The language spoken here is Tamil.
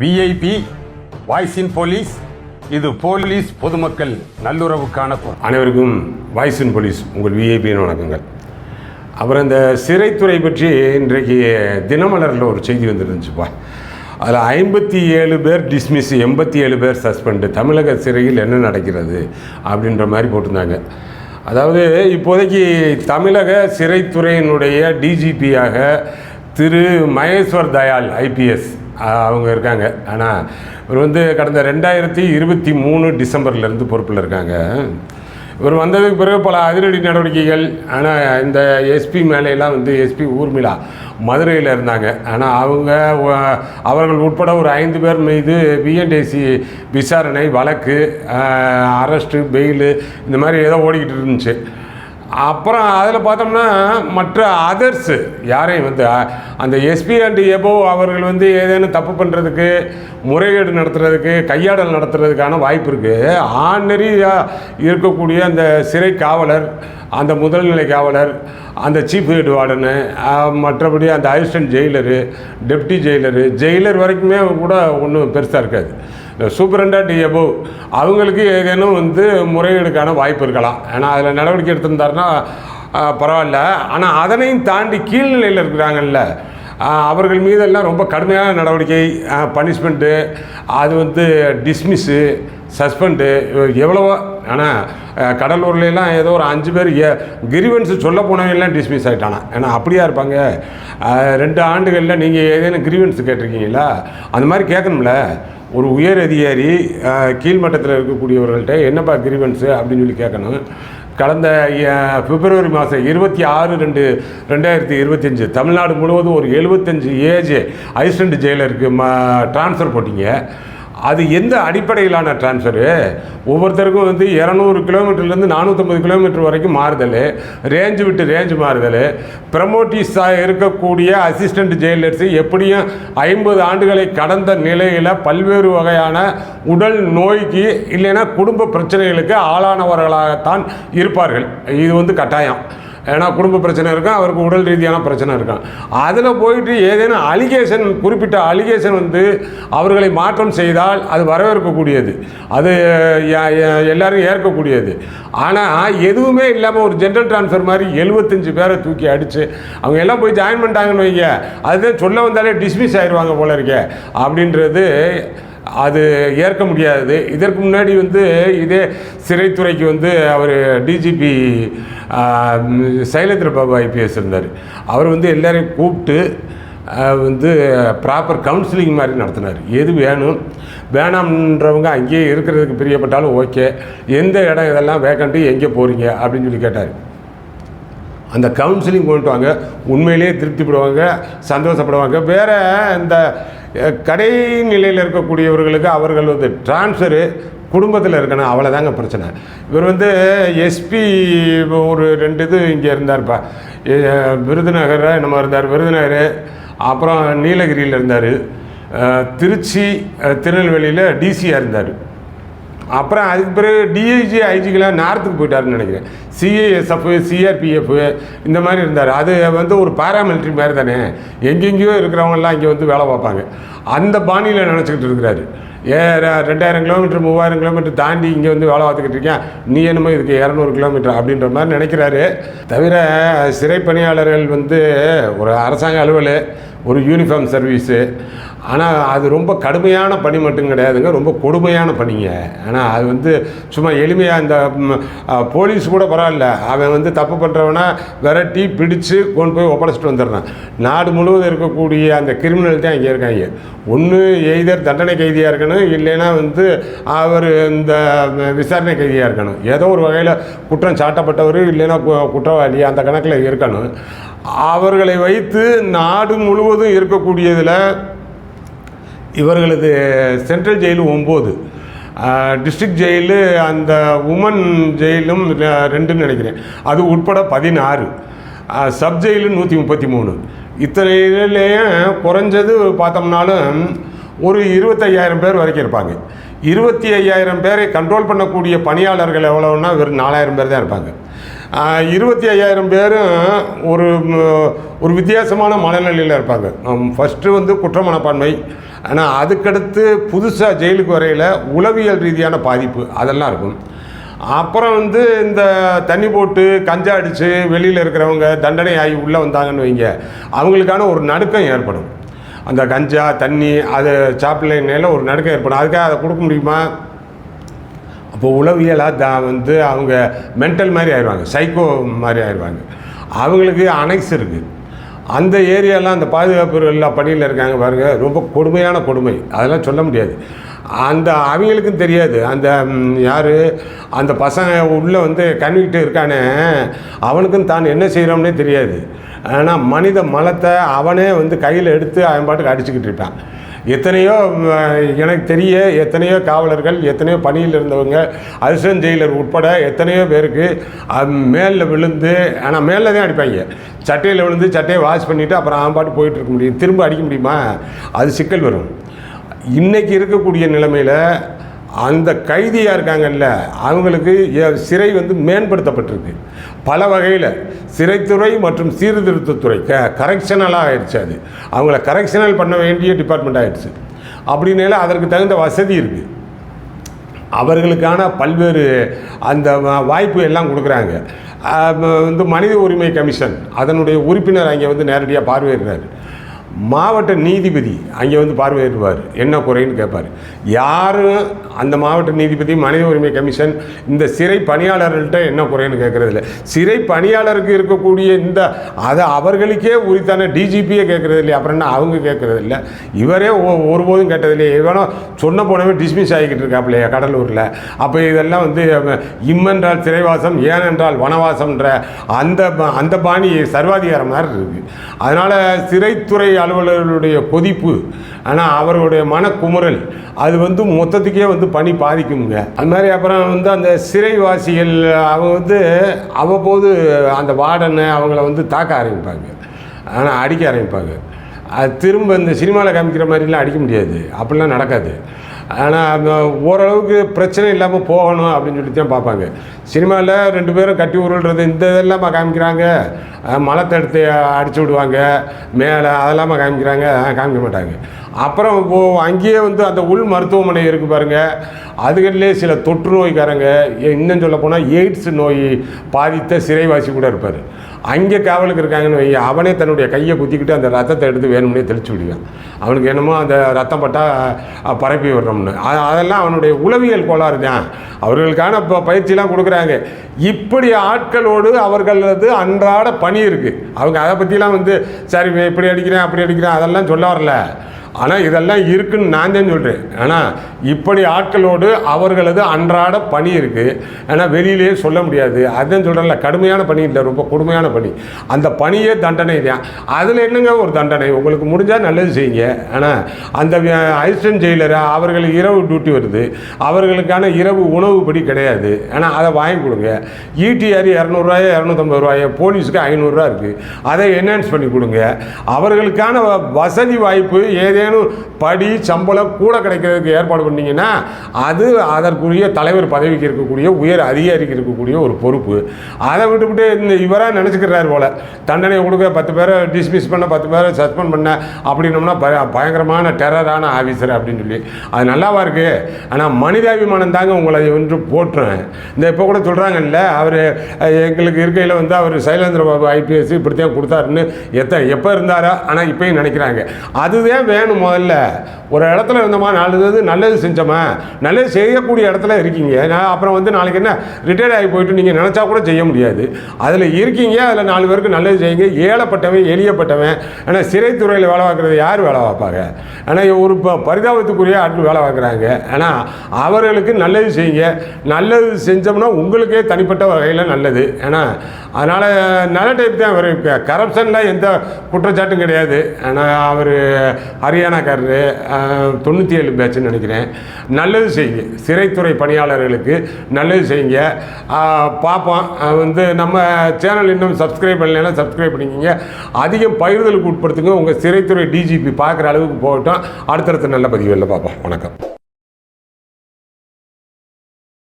விஐபி வாய்ஸ் இன் போலீஸ் இது போலீஸ் பொதுமக்கள் நல்லுறவுக்கான அனைவருக்கும் வாய்ஸ் இன் போலீஸ் உங்கள் விஐபியின் வணக்கங்கள். அப்புறம் இந்த சிறைத்துறை பற்றி இன்றைக்கு தினமலரில் ஒரு செய்தி வந்துருந்துச்சுப்பா. அதில் ஐம்பத்தி ஏழு பேர் டிஸ்மிஸ் எண்பத்தி ஏழு பேர் சஸ்பெண்டு தமிழக சிறையில் என்ன நடக்கிறது அப்படின்ற மாதிரி போட்டிருந்தாங்க. அதாவது இப்போதைக்கு தமிழக சிறைத்துறையினுடைய டிஜிபியாக திரு மகேஸ்வர் தயாள் ஐபிஎஸ் அவங்க இருக்காங்க. ஆனால் இவர் வந்து கடந்த ரெண்டாயிரத்தி இருபத்தி மூணு டிசம்பர்லேருந்து பொறுப்பில் இருக்காங்க. இவர் வந்ததுக்கு பிறகு பல அதிரடி நடவடிக்கைகள் ஆனால் இந்த எஸ்பி மேலையெல்லாம் வந்து எஸ்பி ஊர்மிளா மதுரையில் இருந்தாங்க. ஆனால் அவங்க அவர்கள் உட்பட ஒரு ஐந்து பேர் மீது பிஎன்டிசி விசாரணை வழக்கு அரெஸ்ட்டு பெயிலு இந்த மாதிரி ஏதோ ஓடிக்கிட்டு இருந்துச்சு. அப்புறம் அதில் பார்த்தோம்னா மற்ற அதர்ஸு யாரையும் வந்து அந்த எஸ்பி அண்ட் எபோ அவர்கள் வந்து ஏதேனும் தப்பு பண்ணுறதுக்கு முறைகேடு நடத்துறதுக்கு கையாடல் நடத்துறதுக்கான வாய்ப்பு இருக்குது ஆர்டினரியாக இருக்கக்கூடிய அந்த சிறை காவலர் அந்த முதல்நிலை காவலர் அந்த சீஃப் ஹெட் வார்டனு மற்றபடி அந்த assistant jailer deputy jailer jailer வரைக்குமே கூட ஒன்றும் பெருசாக இருக்காது. இந்த சூப்பரண்டா டிஎபு அவங்களுக்கு ஏதேனும் வந்து முறையீடுக்கான வாய்ப்பு இருக்கலாம். ஏன்னா அதில் நடவடிக்கை எடுத்திருந்தாருன்னா பரவாயில்ல. ஆனால் அதனையும் தாண்டி கீழ்நிலையில் இருக்கிறாங்கல்ல அவர்கள் மீதெல்லாம் ரொம்ப கடுமையான நடவடிக்கை பனிஷ்மெண்ட்டு அது வந்து டிஸ்மிஸ்ஸு சஸ்பெண்டு எவ்வளவோ ஆனால் கடலூர்லாம் ஏதோ ஒரு அஞ்சு பேர் ஏ கிரிவன்ஸ் சொல்ல போனவங்கெல்லாம் டிஸ்மிஸ் ஆகிட்டானா ஏன்னா அப்படியா இருப்பாங்க? ரெண்டு ஆண்டுகளில் நீங்கள் ஏதேனும் கிரிவன்ஸ் கேட்டிருக்கீங்களா? அந்த மாதிரி கேட்கணும்ல. ஒரு உயர் அதிகாரி கீழ்மட்டத்தில் இருக்கக்கூடியவர்கள்ட்ட என்னப்பா கிரிவன்ஸு அப்படின்னு சொல்லி கேட்கணும் கடந்த பிப்ரவரி மாதம் இருபத்தி ஆறு ரெண்டு ரெண்டாயிரத்தி இருபத்தஞ்சி தமிழ்நாடு முழுவதும் ஒரு எழுபத்தஞ்சு ஏஜ் அசிஸ்டண்ட் ஜெயிலருக்கு ம ட்ரான்ஸ்ஃபர் போட்டிங்க. அது எந்த அடிப்படையிலான ட்ரான்ஸ்ஃபரு ஒவ்வொருத்தருக்கும் வந்து இரநூறு கிலோமீட்டர்லேருந்து நானூற்றம்பது கிலோமீட்டர் வரைக்கும் மாறுதல் ரேஞ்சு விட்டு ரேஞ்சு மாறுதல். ப்ரமோட்டிஸாக இருக்கக்கூடிய அசிஸ்டண்ட் ஜெயிலர்ஸு எப்படியும் ஐம்பது ஆண்டுகளை கடந்த நிலையில் பல்வேறு வகையான உடல் நோய்க்கு இல்லைன்னா குடும்ப பிரச்சனைகளுக்கு ஆளானவர்களாகத்தான் இருப்பார்கள். இது வந்து கட்டாயம். ஏன்னா குடும்ப பிரச்சனை இருக்கும் அவருக்கு உடல் ரீதியான பிரச்சனை இருக்கும் அதில் போயிட்டு ஏதேனும் அலிகேஷன் குறிப்பிட்ட அலிகேஷன் வந்து அவர்களை மாற்றம் செய்தால் அது வரவேற்கக்கூடியது. அது எல்லாரும் ஏற்கக்கூடியது. ஆனால் எதுவுமே இல்லாமல் ஒரு ஜென்ரல் ட்ரான்ஸ்ஃபர் மாதிரி எழுபத்தஞ்சு பேரை தூக்கி அடித்து அவங்க எல்லாம் போய் ஜாயின் பண்ணிட்டாங்கன்னு வைங்க. அதுதான் சொல்ல வந்தாலே டிஸ்மிஸ் ஆயிடுவாங்க போல இருக்கே. அப்படின்றது அது ஏற்க முடியாது. இதற்கு முன்னாடி வந்து இதே சிறைத்துறைக்கு வந்து அவர் டிஜிபி சைலேந்திர பாபு ஐபிஎஸ் இருந்தார் அவர் வந்து எல்லாரையும் கூப்பிட்டு வந்து ப்ராப்பர் கவுன்சிலிங் மாதிரி நடத்தினார். எது வேணும்? வேணாம்ன்றவங்க அங்கேயே இருக்கிறதுக்கு பிரியப்பட்டாலும் ஓகே. எந்த இடம் இதெல்லாம் வேக்கண்ட்டு எங்கே போகிறீங்க அப்படின்னு சொல்லி கேட்டார். அந்த கவுன்சிலிங் கொண்டு வாங்க. உண்மையிலேயே திருப்திப்படுவாங்க சந்தோஷப்படுவாங்க. வேற இந்த கடை நிலையில் இருக்கக்கூடியவர்களுக்கு அவர்கள் வந்து டிரான்ஸ்ஃபரு குடும்பத்தில் இருக்கணும். அவ்வளோதாங்க பிரச்சனை. இவர் வந்து எஸ்பி ஒரு ரெண்டு இது இங்கே இருந்தார்ப்பா. விருதுநகர் நம்ம இருந்தார். விருதுநகர் அப்புறம் நீலகிரியில் இருந்தார். திருச்சி திருநெல்வேலியில் டிசியாக இருந்தார். அப்புறம் அதுக்கு பிறகு டிஐஜி ஐஜிக்கெலாம் நார்த்துக்கு போயிட்டாருன்னு நினைக்கிறேன். சிஏஎஸ்எஃப் சிஆர்பிஎஃப் இந்த மாதிரி இருந்தார். அது வந்து ஒரு பாராமிலிட்ரி மாதிரி தானே. எங்கெங்கேயோ இருக்கிறவங்கெல்லாம் இங்கே வந்து வேலை பார்ப்பாங்க. அந்த பாணியில் நினச்சிக்கிட்டு இருக்கிறாரு. ஏ ரெண்டாயிரம் கிலோமீட்டர் மூவாயிரம் கிலோமீட்டர் தாண்டி இங்கே வந்து வேலை பார்த்துக்கிட்டு இருக்கேன் நீ என்னமோ இதுக்கு இரநூறு கிலோமீட்டர் அப்படின்ற மாதிரி நினைக்கிறாரு. தவிர சிறை பணியாளர்கள் வந்து ஒரு அரசாங்க அலுவல். ஒரு யூனிஃபார்ம் சர்வீஸு ஆனால் அது ரொம்ப கடுமையான பணி மட்டும் கிடையாதுங்க. ரொம்ப கொடுமையான பணிங்க. ஆனால் அது வந்து சும்மா எளிமையாக இந்த போலீஸ் கூட பரவாயில்ல. அவன் வந்து தப்பு பண்ணுறவனா விரட்டி பிடிச்சு கொண்டு போய் ஒப்படைச்சிட்டு வந்துடுறான். நாடு முழுவதும் இருக்கக்கூடிய அந்த கிரிமினல் தான் இங்கே இருக்காங்க. ஒன்று எய்தர் தண்டனை கைதியாக இருக்கணும். இல்லைன்னா வந்து அவர் இந்த விசாரணை கைதியாக இருக்கணும். ஏதோ ஒரு வகையில் குற்றம் சாட்டப்பட்டவர் இல்லைன்னா குற்றவாளி அந்த கணக்கில் இருக்கணும். அவர்களை வைத்து நாடு முழுவதும் இருக்கக்கூடியதில் இவர்களது சென்ட்ரல் ஜெயில் ஒம்பது. டிஸ்ட்ரிக்ட் ஜெயிலு அந்த உமன் ஜெயிலும் ரெ- ரெண்டுன்னு நினைக்கிறேன். அது உட்பட பதினாறு. சப் ஜெயிலு நூற்றி முப்பத்தி மூணு இத்தனை இதுலேயும் குறைஞ்சது பார்த்தோம்னாலும் ஒரு இருபத்தையாயிரம் பேர் வரைக்கும் இருப்பாங்க. இருபத்தி ஐயாயிரம் பேரை கண்ட்ரோல் பண்ணக்கூடிய பணியாளர்கள் எவ்வளோன்னா வெறும் நாலாயிரம் பேர் தான் இருப்பாங்க. இருபத்தி ஐயாயிரம் பேரும் ஒரு ஒரு வித்தியாசமான மனநிலையில் இருப்பாங்க. ஃபஸ்ட்டு வந்து குற்ற மனப்பான்மை. ஆனால் அதுக்கடுத்து புதுசாக ஜெயிலுக்கு வரையில் உளவியல் ரீதியான பாதிப்பு அதெல்லாம் இருக்கும். அப்புறம் வந்து இந்த தண்ணி போட்டு கஞ்சா அடித்து வெளியில் இருக்கிறவங்க தண்டனை ஆகி உள்ளே வந்தாங்கன்னு வைங்க அவங்களுக்கான ஒரு நடுக்கம் ஏற்படும். அந்த கஞ்சா தண்ணி அது சாப்பிடலைனால ஒரு நடுக்கம் ஏற்படும். அதுக்காக அதை கொடுக்க முடியுமா? அப்போ உளவியலாக தான் வந்து அவங்க மென்டல் மாதிரி ஆயிடுவாங்க சைக்கோ மாதிரி ஆயிடுவாங்க அவங்களுக்கு அனைஸ் இருக்குது அந்த ஏரியாலாம் அந்த பாதுகாப்பு எல்லா பணியில் இருக்காங்க பாருங்கள் ரொம்ப கொடுமையான கொடுமை. அதெல்லாம் சொல்ல முடியாது. அந்த அவங்களுக்கும் தெரியாது. அந்த யார்? அந்த பசங்க உள்ளே வந்து கன்விக்ட் இருக்கானே அவனுக்கும் தான் என்ன செய்கிறோம்னே தெரியாது. ஆனால் மனித மலத்தை அவனே வந்து கையில் எடுத்து அவன் பாட்டுக்கு அடிச்சுக்கிட்டு இருப்பான் எத்தனையோ எனக்கு தெரிய எத்தனையோ காவலர்கள் எத்தனையோ பணியில் இருந்தவங்க அசிஸ்டன்ட் ஜெயிலர் உட்பட எத்தனையோ பேருக்கு மேலில் விழுந்து ஆனால் மேலே தான் அடிப்பாங்க. சட்டையில் விழுந்து சட்டையை வாஷ் பண்ணிவிட்டு அப்புறம் ஆம்பாட்டு போயிட்டுருக்க போயிட்டு இருக்க முடியும். திரும்ப அடிக்க முடியுமா? அது சிக்கல் வரும். இன்றைக்கி இருக்கக்கூடிய நிலைமையில் அந்த கைதியாக இருக்காங்கல்ல அவங்களுக்கு சிறை வந்து மேம்படுத்தப்பட்டிருக்கு. பல வகையில் சிறைத்துறை மற்றும் சீர்திருத்தத்துறை க கரெக்ஷனலாக ஆயிடுச்சு அது. அவங்கள கரெக்ஷனல் பண்ண வேண்டிய டிபார்ட்மெண்ட் ஆயிடுச்சு. அப்படின்னால அதற்கு தகுந்த வசதி இருக்குது அவர்களுக்கான பல்வேறு அந்த வாய்ப்பு எல்லாம் கொடுக்குறாங்க. வந்து மனித உரிமை கமிஷன் அதனுடைய உறுப்பினர் அங்கே வந்து நேரடியாக பார்வையிடுறாரு. மாவட்ட நீதிபதி அங்கே வந்து பார்வையிடுவார் என்ன குறைன்னு கேட்பார். யாரும் அந்த மாவட்ட நீதிபதி மனித உரிமை கமிஷன் இந்த சிறை பணியாளர்கள்ட்ட என்ன குறைன்னு கேட்கறது இல்லை சிறை பணியாளருக்கு இருக்கக்கூடிய இந்த அதை அவர்களுக்கே உரித்தான டிஜிபியே கேட்குறது இல்லையா அப்புறம் என்ன அவங்க கேட்குறது இல்லை இவரே ஒ- ஒருபோதும் கேட்டது இல்லையா இவனோ சொன்ன போனவே டிஸ்மிஸ் ஆகிக்கிட்டு இருக்காப்லையா கடலூரில். அப்போ இதெல்லாம் வந்து இம்மென்றால் சிறைவாசம் ஏனென்றால் வனவாசம்ன்ற அந்த அந்த பாணி சர்வாதிகாரம் மாதிரி இருக்குது அதனால் சிறைத்துறை அலுவலர்களுடைய கொதிப்பு ஆனால் அவர்களுடைய மனக்குமுறல் அது வந்து மொத்தத்துக்கே வந்து பணி பாதிக்குங்க. அது மாதிரி அப்புறம் வந்து அந்த சிறைவாசிகள் அவங்க வந்து அவ்வப்போது அந்த வார்டனை அவங்கள வந்து தாக்க ஆரம்பிப்பாங்க. ஆனால் அடிக்க ஆரம்பிப்பாங்க. அது திரும்ப இந்த சினிமாவில் காமிக்கிற மாதிரிலாம் அடிக்க முடியாது. அப்படிலாம் நடக்காது. ஆனால் ஓரளவுக்கு பிரச்சனை இல்லாமல் போகணும் அப்படின்னு சொல்லி தான் பார்ப்பாங்க. சினிமாவில் ரெண்டு பேரும் கட்டி உருள்றது இந்த இதெல்லாம் காமிக்கிறாங்க. மலத்தை எடுத்து அடிச்சு விடுவாங்க. மேலே அதெல்லாம் காமிக்கிறாங்க. காமிக்க மாட்டாங்க. அப்புறம் இப்போ அங்கேயே வந்து அந்த உள் மருத்துவமனை இருக்குது பாருங்கள் அதுகளிலே சில தொற்று நோய்க்காரங்க. இன்னும் சொல்ல போனால் எய்ட்ஸ் நோய் பாதித்த சிறைவாசி கூட இருப்பார். அங்கே காவலுக்கு இருக்காங்கன்னு வை அவனே தன்னுடைய கையை குத்திக்கிட்டு அந்த ரத்தத்தை எடுத்து வேணும்னே தெளிச்சு விடுவான். அவனுக்கு என்னமோ அந்த ரத்தம் பட்டால் பரப்பி விடுறோம்னு. அதெல்லாம் அவனுடைய உளவியல் கோளாறு தான். அவர்களுக்கான இப்போ பயிற்சிலாம் கொடுக்குறாங்க. இப்படி ஆட்களோடு அவர்களது அன்றாட பணி இருக்குது அவங்க அதை பற்றிலாம் வந்து சரி இப்படி அடிக்கிறேன் அப்படி அடிக்கிறேன் அதெல்லாம் சொல்ல வரல. ஆனால் இதெல்லாம் இருக்குன்னு நான் தான் சொல்கிறேன் ஆனால் இப்படி ஆட்களோடு அவர்களது அன்றாட பணி இருக்குது ஆனால் வெளியிலேயே சொல்ல முடியாது. அதான் சொல்கிறேன்ல கடுமையான பணி இல்லை ரொம்ப கொடுமையான பணி. அந்த பணியே தண்டனை தான். அதில் என்னங்க ஒரு தண்டனை? உங்களுக்கு முடிஞ்சால் நல்லது செய்யுங்க. ஆனால் அந்த அசிஸ்டன்ட் ஜெயிலரை அவர்களுக்கு இரவு டியூட்டி வருது. அவர்களுக்கான இரவு உணவு படி கிடையாது. ஆனால் அதை வாங்கி கொடுங்க. ஈடிஆர் இரநூறுவாயோ இரநூத்தம்பது ரூபாயோ போலீஸுக்கு ஐநூறுரூவா இருக்குது அதை என்ஹான்ஸ் பண்ணி கொடுங்க. அவர்களுக்கான வ- வசதி வாய்ப்பு ஏதேனும் படி சம்பளம் கூட கிடைக்கிறதுக்கு ஏற்பாடு பண்ணீங்கன்னா அது அதற்குரிய தலைவர் பதவிக்கு இருக்கக்கூடிய உயர் அதிகாரிக்கு இருக்கக்கூடிய ஒரு பொறுப்பு. அதை விட்டுவிட்டு இந்த இவராக நினச்சிக்கிறார் போல. தண்டனை கொடுக்க பத்து பேரை டிஸ்மிஸ் பண்ண பத்து பேரை சஸ்பெண்ட் பண்ண அப்படின்னோம்னா ப பயங்கரமான டெரரான ஆஃபீஸர் அப்படின்னு சொல்லி. அது நல்லாவா இருக்குது ஆனால் மனிதாபிமானம் தாங்க உங்களை ஒன்று போட்டுறேன் இந்த இப்போ கூட சொல்கிறாங்கல்ல அவர் எங்களுக்கு இருக்கையில் வந்து அவர் சைலேந்திர பாபு ஐபிஎஸ் இப்படித்தான் கொடுத்தாருன்னு எத்த எப்போ இருந்தாரோ ஆனால் இப்பயும் நினைக்கிறாங்க. அதுதான் வேணும். முதல்ல ஒரு இடத்துல இருந்தோமா நாலு நல்லது செஞ்சோமா? நல்லது செய்யக்கூடிய இடத்துல இருக்கீங்க. நான் அப்புறம் வந்து நாளைக்கு என்ன ரிட்டையர்ட் ஆகி போயிட்டு நீங்கள் நினச்சா கூட செய்ய முடியாது. அதில் இருக்கீங்க அதில் நாலு பேருக்கு நல்லது செய்யுங்க. ஏழப்பட்டவன் எளியப்பட்டவன். ஆனால் சிறைத்துறையில் வேலை பார்க்குறது யார் வேலை பார்ப்பாங்க? ஆனால் ஒரு ப- பரிதாபத்துக்குரிய ஆட்கள் வேலை பார்க்குறாங்க. ஆனால் அவர்களுக்கு நல்லது செய்யுங்க. நல்லது செஞ்சோம்னா உங்களுக்கே தனிப்பட்ட வகையில் நல்லது. ஏன்னா அதனால் நல்ல டைப் தான் அவர் கரப்ஷனில் எந்த குற்றச்சாட்டும் கிடையாது. ஆனால் அவர் ஹரியானாக்காரரு தொண்ணூற்றி ஏழு பேட்சுன்னு நினைக்கிறேன். நல்லது செய்யுங்க. சிறைத்துறை பணியாளர்களுக்கு நல்லது செய்யுங்க. பார்ப்போம் வந்து நம்ம சேனல் இன்னும் சப்ஸ்கிரைப் பண்ணலைன்னா சப்ஸ்கிரைப் பண்ணிக்கிங்க. அதிகம் பகிர்தலுக்கு உட்படுத்துங்க. உங்கள் சிறைத்துறை டிஜிபி பார்க்குற அளவுக்கு போகட்டும். அடுத்தடுத்த நல்ல பதிவுகளில் பார்ப்போம் வணக்கம்.